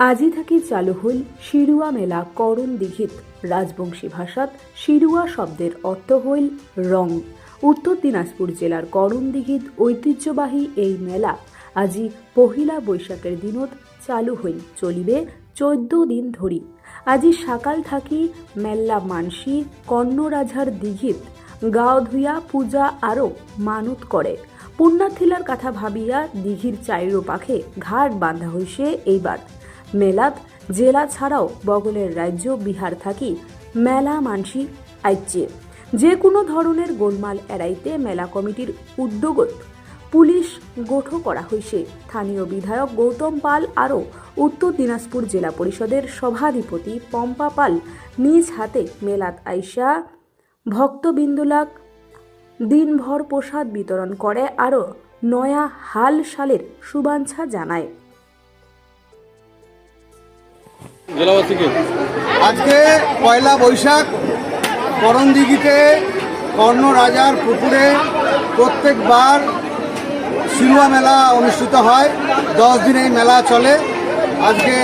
আজি থাকি চালু হইল শিরুয়া মেলা করণ দিঘিত রাজবংশী ভাষাত শিরুয়া শব্দের অর্থ হইল রং। উত্তর দিনাজপুর জেলার করণ দিঘিত ঐতিহ্যবাহী এই মেলা আজি পহিলা বৈশাখের দিনত চালু হইল, চলিবে চৈদ্দ দিন ধরি। আজি সকাল থাকি মেল্লা মানসি কর্ণরাজার দিঘিত গাও ধুইয়া পূজা আরও মানত করে। পুণ্যার্থীলার কথা ভাবিয়া দিঘির চাইরো পাখে ঘাট বাঁধা হইছে এইবার। মেলাত জেলা ছাড়াও বগলের রাজ্য বিহার থাকি মেলা মানসি আইচ্ছে। যে কোনো ধরনের গোলমাল এড়াইতে মেলা কমিটির উদ্যোগত পুলিশ গঠো করা হয়েছে স্থানীয় বিধায়ক গৌতম পাল আরও উত্তর দিনাজপুর জেলা পরিষদের সভাধিপতি পম্পা পাল নিজ হাতে মেলাত আইসা ভক্তবিন্দুলাক দিনভর প্রসাদ বিতরণ করে আরও নয়া হাল সালের শুভেচ্ছা জানায়। জেলাবাসীকে আজকে পয়লা বৈশাখ, করণদিঘিতে কর্ণ রাজার পুকুরে প্রত্যেকবার শিলুয়া মেলা অনুষ্ঠিত হয়। দশ দিন এই মেলা চলে। আজকে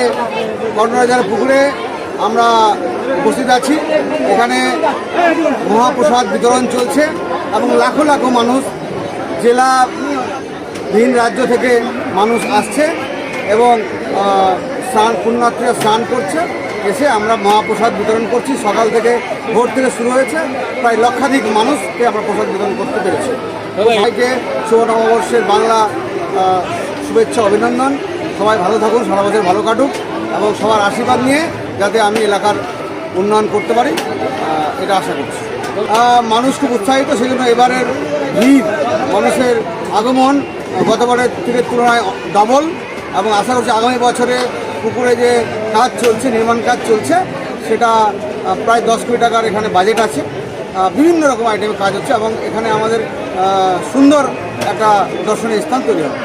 কর্ণরাজার পুকুরে আমরা উপস্থিত আছি। এখানে মহাপ্রসাদ বিতরণ চলছে এবং লাখো লাখো মানুষ জেলা ভিন রাজ্য থেকে মানুষ আসছে এবং স্নান পুণ্যার্থীরা স্নান করছে এসে আমরা মহাপ্রসাদ বিতরণ করছি। সকাল থেকে ভোর থেকে শুরু হয়েছে। প্রায় লক্ষাধিক মানুষকে আমরা প্রসাদ বিতরণ করতে পেরেছি। সবাইকে শুভ নববর্ষের বাংলা শুভেচ্ছা অভিনন্দন। সবাই ভালো থাকুন সারা বছর ভালো কাটুক এবং সবার আশীর্বাদ নিয়ে যাতে আমি এলাকার উন্নয়ন করতে পারি। এটা আশা করছি। মানুষ খুব উৎসাহিত সেই জন্য এবারের ভিড় মানুষের আগমন গতবারের থেকে তুলনায় ডবল এবং আশা করছি আগামী বছরে পুকুরে যে কাজ চলছে, নির্মাণ কাজ চলছে, সেটা প্রায় দশ কোটি টাকার এখানে বাজেট আছে। বিভিন্ন রকম আইটেমের কাজ হচ্ছে এবং এখানে আমাদের সুন্দর একটা দর্শনীয় স্থান তৈরি হবে।